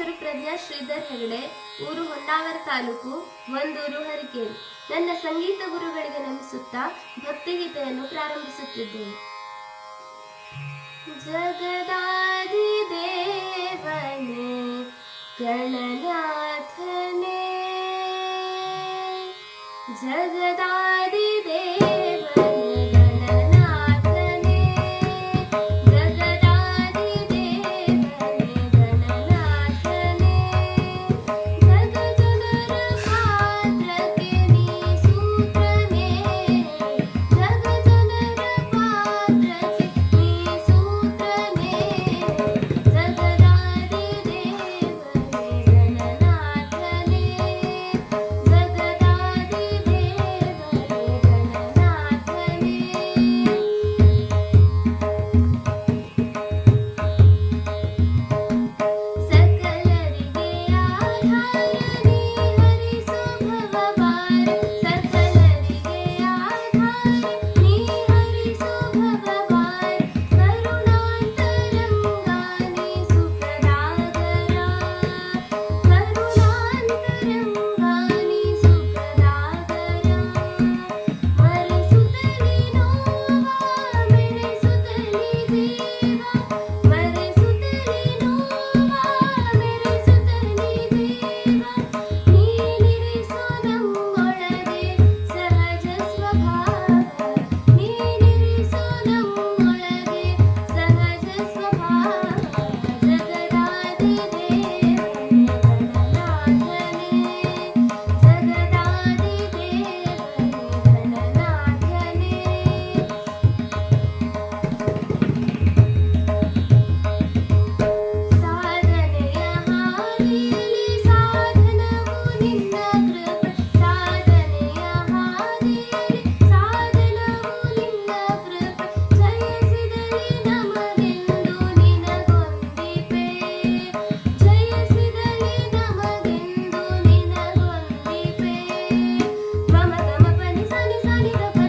ಹೆಸರು ಪ್ರಜ್ಞಾ ಶ್ರೀಧರ್ ಹೆಗಡೆ, ಊರು ಹೊನ್ನಾವರ ತಾಲೂಕು, ಒಂದೂರು ಹರಿಕೇರಿ. ನನ್ನ ಸಂಗೀತ ಗುರುಗಳಿಗೆ ನಮಿಸುತ್ತಾ ಭಕ್ತಿಗೀತೆಯನ್ನು ಪ್ರಾರಂಭಿಸುತ್ತಿದ್ದೇನೆ. ಜಗದಾದಿ ದೇವನೇ, ಗಣನಾಥನೇ, ಜಗದಾ the